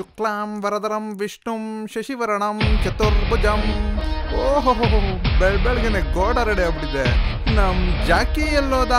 ಶುಕ್ಲಾಂ ವರದರಂ ವಿಷ್ಣುಂ ಶಶಿವರಣಂ ಚತುರ್ಭುಜಂ. ಓಹೋ ಬೆಳ್ ಬೆಳಗ್ಗೆನೆ ಗೋಡ ರೆಡಿ ಆಗ್ಬಿಟ್ಟಿದೆ. ನಮ್ ಜಾಕಿ ಎಲ್ಲೋದ?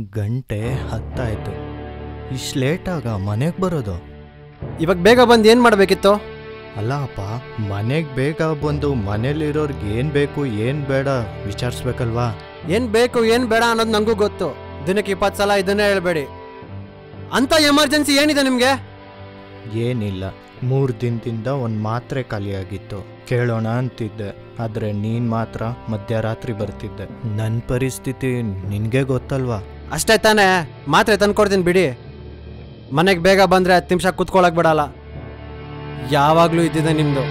ಗಂಟೆ ಹತ್ತಾಯ್ತು. ಇಷ್ಟು ಲೇಟಾಗ ಮನೆಗೆ ಬರೋದು? ಇವಾಗ ಬೇಗ ಬಂದು ಏನು ಮಾಡಬೇಕಿತ್ತು? ಅಲ್ಲ ಅಪ್ಪ ಮನೆಗೆ ಬೇಗ ಬಂದು ಮನೇಲಿರೋರ್ಗೆ ಏನು ಬೇಕು ಏನು ಬೇಡ ವಿಚಾರಿಸ್ಬೇಕಲ್ವಾ? ಏನು ಬೇಕು ಏನು ಬೇಡ ಅನ್ನೋದು ನನಗೂ ಗೊತ್ತು. ದಿನಕ್ಕೆ ಇಪ್ಪತ್ತು ಸಲ ಇದನ್ನೇ ಹೇಳಬೇಡಿ. ಅಂತ ಎಮರ್ಜೆನ್ಸಿ ಏನಿದೆ ನಿಮಗೆ? ಏನಿಲ್ಲ. ಮೂರು ದಿನದಿಂದ ಒಂದು ಮಾತ್ರೆ ಖಾಲಿಯಾಗಿತ್ತು. ಕೇಳೋಣ ಅಂತಿದ್ದೆ. ಆದರೆ ನೀನು ಮಾತ್ರ ಮಧ್ಯರಾತ್ರಿ ಬರ್ತಿದ್ದೆ. ನನ್ನ ಪರಿಸ್ಥಿತಿ ನಿನಗೆ ಗೊತ್ತಲ್ವಾ? ಅಷ್ಟೇ ತಾನೇ, ಮಾತ್ರೆ ತಂದ್ಕೊಡ್ತೀನಿ ಬಿಡಿ. ಮನೆಗೆ ಬೇಗ ಬಂದರೆ ಹತ್ತು ನಿಮಿಷ ಕೂತ್ಕೊಳ್ಳೋಕೆ ಬಿಡಲ್ಲ. ಯಾವಾಗಲೂ ಇದ್ದಿದೆ ನಿಮ್ಮದು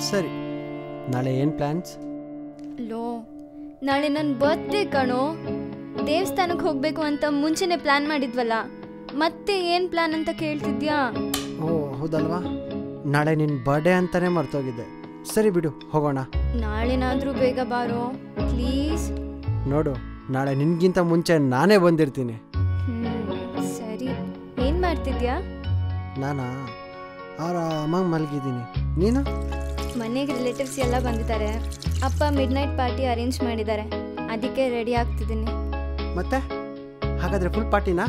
ಸರಿ. ನಾಳೆ ಏನು ಪ್ಲ್ಯಾನ್ಸ್ ಲೋ ನಾಳೆ ನನ್ನ ಬರ್ತ್ಡೇ ಕಣೋ. ದೇವಸ್ಥಾನಕ್ಕೆ ಹೋಗಬೇಕು ಅಂತ ಮುಂಚೆನೆ ಪ್ಲ್ಯಾನ್ ಮಾಡಿದ್ವಲ್ಲ ಮತ್ತೆ ಏನು ಪ್ಲ್ಯಾನ್ ಅಂತ ಕೇಳ್ತಿದ್ಯಾ? ಓ ಹೌದಲ್ವಾ? ನಾಳೆ ನಿನ್ನ ಬರ್ಡೇ ಅಂತಾನೆ ಮರ್ತೋಗಿದ್ದೆ ಸರಿ ಬಿಡು ಹೋಗೋಣ. ನಾಳೆನಾದರೂ ಬೇಗ ಬಾರೋ ಪ್ಲೀಸ್ ನೋಡು ನಾಳೆ ನಿನ್ಗಿಂತ ಮುಂಚೆ ನಾನೇ ಬಂದಿರ್ತೀನಿ. ಸರಿ. ಏನು ಮಾಡ್ತಿದ್ಯಾ? ನಾನಾ? ಆರಾಮಾಗಿ ಮಲಗಿದ್ದೀನಿ. ನೀನು? ಮನೆಗೆ ರಿಲೇಟಿವ್ಸ್ ಎಲ್ಲ ಬಂದಿದ್ದಾರೆ. ಅಪ್ಪ ಮಿಡ್ ನೈಟ್ ಪಾರ್ಟಿ ಅರೇಂಜ್ ಮಾಡಿದ್ದಾರೆ. ಅದಕ್ಕೆ ರೆಡಿ ಆಗ್ತಿದ್ದೀನಿ. ಮತ್ತೆ? ಹಾಗಾದ್ರೆ ಫುಲ್ ಪಾರ್ಟಿನಾ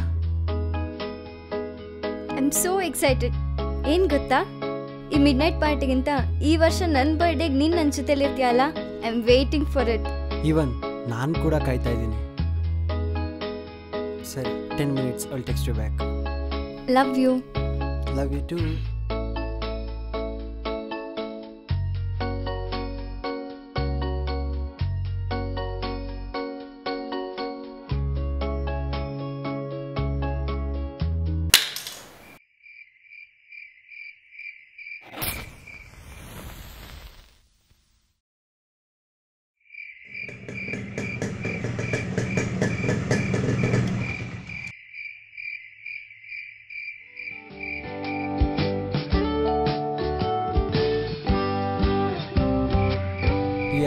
ಐ ಆಮ್ ಸೋ ಎಕ್ಸೈಟೆಡ್ ಏನು ಗೊತ್ತಾ? ಈ ಮಿಡ್ ನೈಟ್ ಪಾರ್ಟಿಗಿಂತ ಈ ವರ್ಷ ನನ್ನ ಬರ್ಡೇಗೆ ನೀನು ನನ್ನ ಜೊತೆಲಿ ಇರ್ತೀಯಲ್ಲ? I am waiting for it even ನಾನು ಕೂಡ ಕಾಯ್ತಾ ಇದ್ದೀನಿ. ಸರಿ ten minutes I'll text you back love you love you too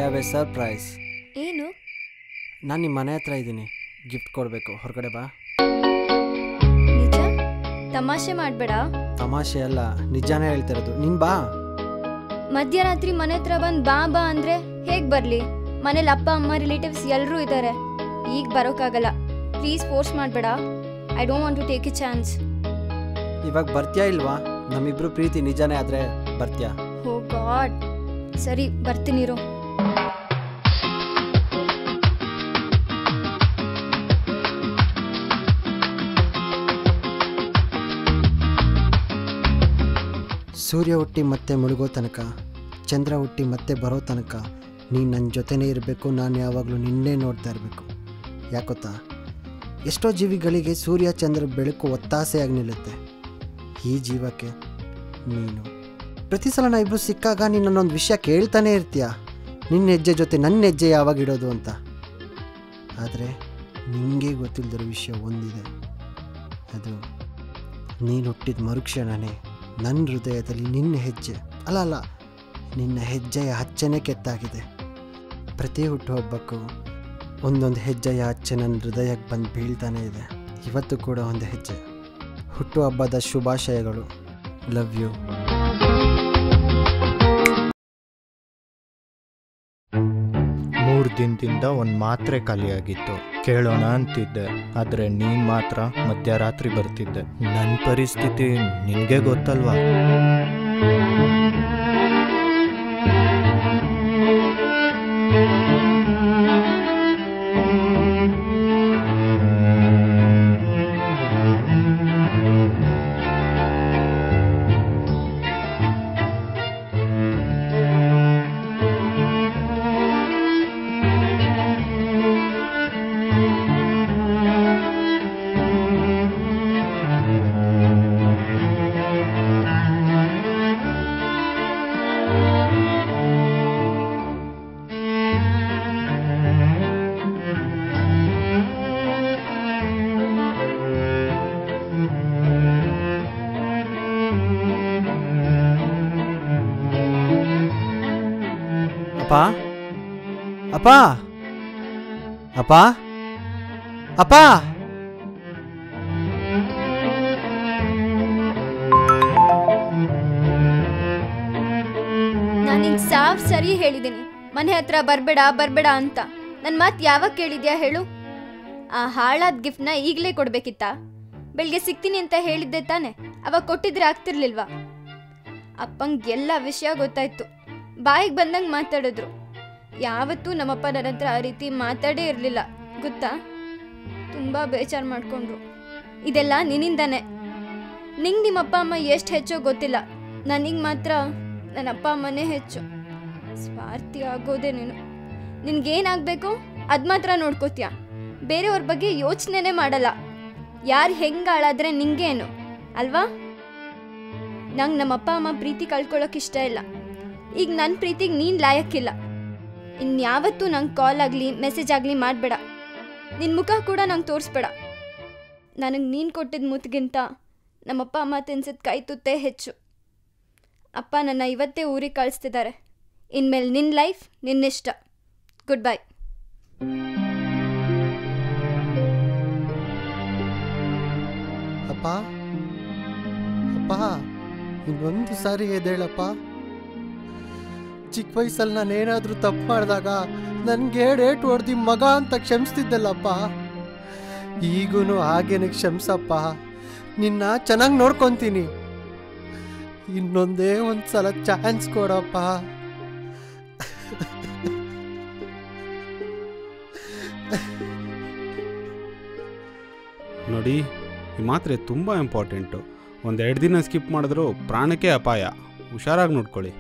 have a surprise ಏನು? ನಾನು ನಿಮ್ಮ ಮನೆ ಹತ್ರ ಇದ್ದೀನಿ. ಗಿಫ್ಟ್ ಕೊಡಬೇಕು. ಹೊರಗಡೆ ಬಾ. ನಿಜ? ತಮಾಷೆ ಮಾಡಬೇಡ. ತಮಾಷೆ ಅಲ್ಲ. ನಿಜಾನೇ ಹೇಳ್ತಿರೋದು. ನೀನು ಬಾ. ಮಧ್ಯರಾತ್ರಿ ಮನೆ ಹತ್ರ ಬಂದು ಬಾ ಬಾ ಅಂದರೆ ಹೇಗೆ ಬರಲಿ? ಮನೇಲಿ ಅಪ್ಪ ಅಮ್ಮ ರಿಲೇಟಿವ್ಸ್ ಎಲ್ಲರೂ ಇದ್ದಾರೆ ಈಗ ಬರೋಕ್ಕಾಗಲ್ಲ ಪ್ಲೀಸ್ ಫೋರ್ಸ್ ಮಾಡಬೇಡ. I don't want to take a chance ಇವಾಗ ಬರ್ತೀಯಾ ಇಲ್ವಾ? ನಮ್ಮಿಬ್ರು ಪ್ರೀತಿ ನಿಜಾನೇ ಆದರೆ ಬರ್ತೀಯಾ? ಓ ಗಾಡ್ ಸರಿ ಬರ್ತೀನಿರು ಸೂರ್ಯ ಹುಟ್ಟಿ ಮತ್ತೆ ಮುಳುಗೋ ತನಕ, ಚಂದ್ರ ಹುಟ್ಟಿ ಮತ್ತೆ ಬರೋ ತನಕ ನೀನು ನನ್ನ ಜೊತೆನೇ ಇರಬೇಕು, ನಾನು ಯಾವಾಗಲೂ ನಿನ್ನೆ ನೋಡ್ತಾ ಇರಬೇಕು. ಯಾಕೊತ್ತಾ ಎಷ್ಟೋ ಜೀವಿಗಳಿಗೆ ಸೂರ್ಯ, ಚಂದ್ರ ಬೆಳಕು ಒತ್ತಾಸೆಯಾಗಿ ನಿಲ್ಲುತ್ತೆ. ಈ ಜೀವಕ್ಕೆ ನೀನು. ಪ್ರತಿ ಸಲ ನಾ ಇಬ್ಬರು ಸಿಕ್ಕಾಗ ನೀನು ನನ್ನೊಂದು ವಿಷಯ ಕೇಳ್ತಾನೆ ಇರ್ತೀಯ. ನಿನ್ನ ಹೆಜ್ಜೆ ಜೊತೆ ನನ್ನ ಹೆಜ್ಜೆ ಯಾವಾಗ ಇಡೋದು ಅಂತ. ಆದರೆ ನಿಮಗೆ ಗೊತ್ತಿಲ್ಲದಿರೋ ವಿಷಯ ಒಂದಿದೆ. ಅದು ನೀನು ಹುಟ್ಟಿದ ಮರುಕ್ಷಣನೇ. ನನ್ನ ಹೃದಯದಲ್ಲಿ ನಿನ್ನ ಹೆಜ್ಜೆ. ಅಲ್ಲ ಅಲ್ಲ, ನಿನ್ನ ಹೆಜ್ಜೆಯ ಹಚ್ಚನೆ ಕೆತ್ತಾಗಿದೆ ಪ್ರತಿ ಹುಟ್ಟುಹಬ್ಬಕ್ಕೂ ಒಂದೊಂದು ಹೆಜ್ಜೆಯ ಹಚ್ಚೆ ನನ್ನ ಹೃದಯಕ್ಕೆ ಬಂದು ಬೀಳ್ತಾನೆ ಇದೆ. ಇವತ್ತು ಕೂಡ ಒಂದು ಹೆಜ್ಜೆ. ಹುಟ್ಟುಹಬ್ಬದ ಶುಭಾಶಯಗಳು. ಲವ್ ಯು ಮೂರು ದಿನದಿಂದ ಒಂದು ಮಾತ್ರೆ ಖಾಲಿಯಾಗಿತ್ತು. ಕೇಳೋಣ ಅಂತಿದ್ದೆ, ಆದರೆ ನೀನು ಮಾತ್ರ ಮಧ್ಯರಾತ್ರಿ ಬರ್ತಿದ್ದೆ. ನನ್ನ ಪರಿಸ್ಥಿತಿ ನಿನಗೆ ಗೊತ್ತಲ್ವಾ? ಅಪ್ಪ? ಅಪ್ಪ? ಅಪ್ಪ? ಅಪ್ಪ? ಸಾಫ್ ಸರಿ ಹೇಳಿದ್ದೀನಿ ಮನೆ ಹತ್ರ ಬರ್ಬೇಡ ಬರ್ಬೇಡ ಅಂತ. ನನ್ನ ಮಾತ್ ಯಾವಾಗ ಕೇಳಿದ್ಯಾ ಹೇಳು? ಆ ಹಾಳಾದ ಗಿಫ್ಟ್ನ ಈಗಲೇ ಕೊಡ್ಬೇಕಿತ್ತಾ? ಬೆಳಿಗ್ಗೆ ಸಿಗ್ತೀನಿ ಅಂತ ಹೇಳಿದ್ದೆ ತಾನೆ. ಅವಾಗ ಕೊಟ್ಟಿದ್ರೆ ಆಗ್ತಿರ್ಲಿಲ್ವಾ? ಅಪ್ಪಂಗೆ ಎಲ್ಲ ವಿಷಯ ಗೊತ್ತಾಯ್ತು. ಬಾಯಿಗೆ ಬಂದಂಗೆ ಮಾತಾಡಿದ್ರು. ಯಾವತ್ತೂ ನಮ್ಮಪ್ಪ ನನ್ನ ಹತ್ರ ಆ ರೀತಿ ಮಾತಾಡೇ ಇರಲಿಲ್ಲ, ಗೊತ್ತಾ? ತುಂಬ ಬೇಜಾರು ಮಾಡಿಕೊಂಡ್ರು. ಇದೆಲ್ಲ ನಿನ್ನಿಂದಾನೆ. ನಿಂಗೆ ನಿಮ್ಮ ಅಪ್ಪ ಅಮ್ಮ ಎಷ್ಟು ಹೆಚ್ಚೋ ಗೊತ್ತಿಲ್ಲ. ನನಗೆ ಮಾತ್ರ ನನ್ನ ಅಪ್ಪ ಅಮ್ಮನೇ ಹೆಚ್ಚು. ಸ್ವಾರ್ಥಿ ಆಗೋದೆ ನೀನು. ನಿನಗೇನಾಗಬೇಕು? ಅದು ಮಾತ್ರ ನೋಡ್ಕೋತೀಯ? ಬೇರೆಯವ್ರ ಬಗ್ಗೆ ಯೋಚನೆನೇ ಮಾಡಲ್ಲ. ಯಾರು ಹೆಂಗೆ ಹಾಳಾದರೆ ನಿಂಗೇನು, ಅಲ್ವಾ? ನಂಗೆ ನಮ್ಮ ಅಪ್ಪ ಅಮ್ಮ ಪ್ರೀತಿ ಕಳ್ಕೊಳ್ಳೋಕೆ ಇಷ್ಟ ಇಲ್ಲ. ಈಗ ನನ್ನ ಪ್ರೀತಿಗೆ ನೀನು ಲಾಯಕ್ಕಿಲ್ಲ. ಇನ್ಯಾವತ್ತೂ ನಂಗೆ ಕಾಲ್ ಆಗಲಿ ಮೆಸೇಜ್ ಆಗಲಿ ಮಾಡಬೇಡ. ನಿನ್ನ ಮುಖ ಕೂಡ ನಂಗೆ ತೋರಿಸ್ಬೇಡ. ನನಗೆ ನೀನು ಕೊಟ್ಟಿದ್ದ ಮುತ್ತಿಗಿಂತ ನಮ್ಮಪ್ಪ, ಅಮ್ಮ ತಿನ್ಸಿದ ಕೈ ತುತ್ತೇ ಹೆಚ್ಚು. ಅಪ್ಪ ನನ್ನ ಇವತ್ತೇ ಊರಿಗೆ ಕಳಿಸ್ತಿದ್ದಾರೆ. ಇನ್ಮೇಲೆ ನಿನ್ನ ಲೈಫ್ ನಿನ್ನಿಷ್ಟ. ಗುಡ್ ಬೈ ಅಪ್ಪ? ಅಪ್ಪ ಇನ್ನೊಂದು ಸಾರಿ ಎದ್ದೇಳಪ್ಪ. ಚಿಕ್ಕ ವಯಸ್ಸಲ್ಲಿ ನಾನು ಏನಾದರೂ ತಪ್ಪು ಮಾಡಿದಾಗ ನನಗೆ ಡೇಟ್ ಹೊಡೆದು ಮಗ ಅಂತ ಕ್ಷಮಿಸ್ತಿದ್ದಲ್ಲಪ್ಪ. ಈಗೂ ಹಾಗೇನೆ ಕ್ಷಮಿಸಪ್ಪ. ನಿನ್ನ ಚೆನ್ನಾಗಿ ನೋಡ್ಕೊತೀನಿ. ಇನ್ನೊಂದೇ ಒಂದು ಸಲ ಚಾನ್ಸ್ ಕೊಡಪ್ಪ. ನೋಡಿ, ಈ ಮಾತ್ರೆ ತುಂಬ ಇಂಪಾರ್ಟೆಂಟು ಒಂದೆರಡು ದಿನ ಸ್ಕಿಪ್ ಮಾಡಿದ್ರೂ ಪ್ರಾಣಕ್ಕೆ ಅಪಾಯ. ಹುಷಾರಾಗಿ ನೋಡ್ಕೊಳ್ಳಿ.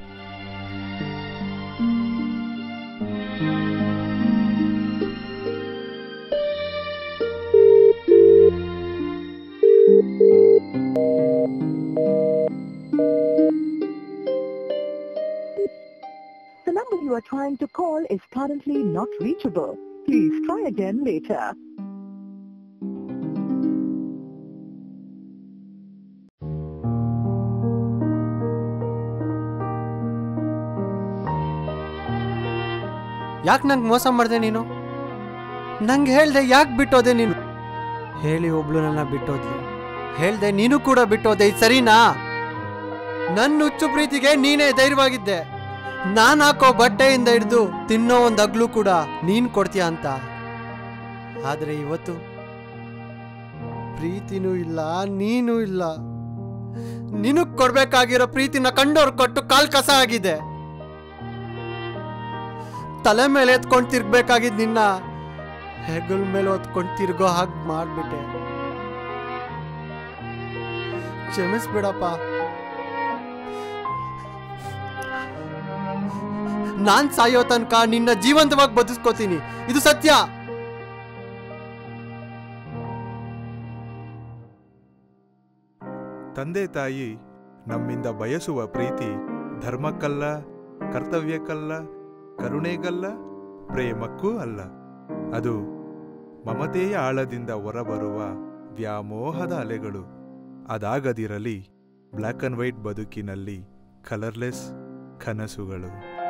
You are trying to call is currently not reachable. Please try again later. ಯಾಕೆ ನಂಗೆ ಮೋಸ ಮಾಡಿದೆ ನೀನು? ನಂಗೆ ಹೇಳ್ದೆ ಯಾಕೆ ಬಿಟ್ಟೋದೆ ನೀನು? ಹೇಳಿ ಒಬ್ಳು ನನ್ನ ಬಿಟ್ಟೋದ್ಲು. ಹೇಳ್ದೆ ನೀನು ಕೂಡ ಬಿಟ್ಟೋದೆ ಸರಿನಾ? ನನ್ನ ಹುಚ್ಚು ಪ್ರೀತಿಗೆ ನೀನೇ ಧೈರ್ಯವಾಗಿದ್ದೆ. ನಾನು ಹಾಕೋ ಬಟ್ಟೆಯಿಂದ ಹಿಡಿದು ತಿನ್ನೋ ಒಂದು ಅಗ್ಲು ಕೂಡ ನೀನ್ ಕೊಡ್ತೀಯ ಅಂತ. ಆದರೆ ಇವತ್ತು ಪ್ರೀತಿನೂ ಇಲ್ಲ, ನೀನು ಇಲ್ಲ. ನಿನಗ್ ಕೊಡ್ಬೇಕಾಗಿರೋ ಪ್ರೀತಿನ ಕಂಡೋರ್ ಕೊಟ್ಟು ಕಾಲ್ ಕಸ ಆಗಿದೆ. ತಲೆ ಮೇಲೆ ಎತ್ಕೊಂಡು ತಿರ್ಗ್ಬೇಕಾಗಿದ್ ನಿನ್ನ ಹೆಗಲ್ ಮೇಲೆ ಹೊತ್ಕೊಂಡು ತಿರ್ಗೋ ಹಾಗೆ ಮಾಡ್ಬಿಟ್ಟೆ. ಕ್ಷಮಿಸ್ಬಿಡಪ್ಪ. ನಾನ್ ಸಾಯೋ ತನಕ ನಿನ್ನ ಜೀವಂತವಾಗಿ ಬದುಸ್ಕೋತೀನಿ. ಇದು ಸತ್ಯ. ತಂದೆ ತಾಯಿ ನಮ್ಮಿಂದ ಬಯಸುವ ಪ್ರೀತಿ ಧರ್ಮಕ್ಕಲ್ಲ, ಕರ್ತವ್ಯಕ್ಕಲ್ಲ, ಕರುಣೆಗಲ್ಲ, ಪ್ರೇಮಕ್ಕೂ ಅಲ್ಲ. ಅದು ಮಮತೆಯ ಆಳದಿಂದ ಹೊರಬರುವ ವ್ಯಾಮೋಹದ ಅಲೆಗಳು. ಅದಾಗದಿರಲಿ ಬ್ಲ್ಯಾಕ್ ಅಂಡ್ ವೈಟ್ ಬದುಕಿನಲ್ಲಿ ಕಲರ್ಲೆಸ್ ಕನಸುಗಳು.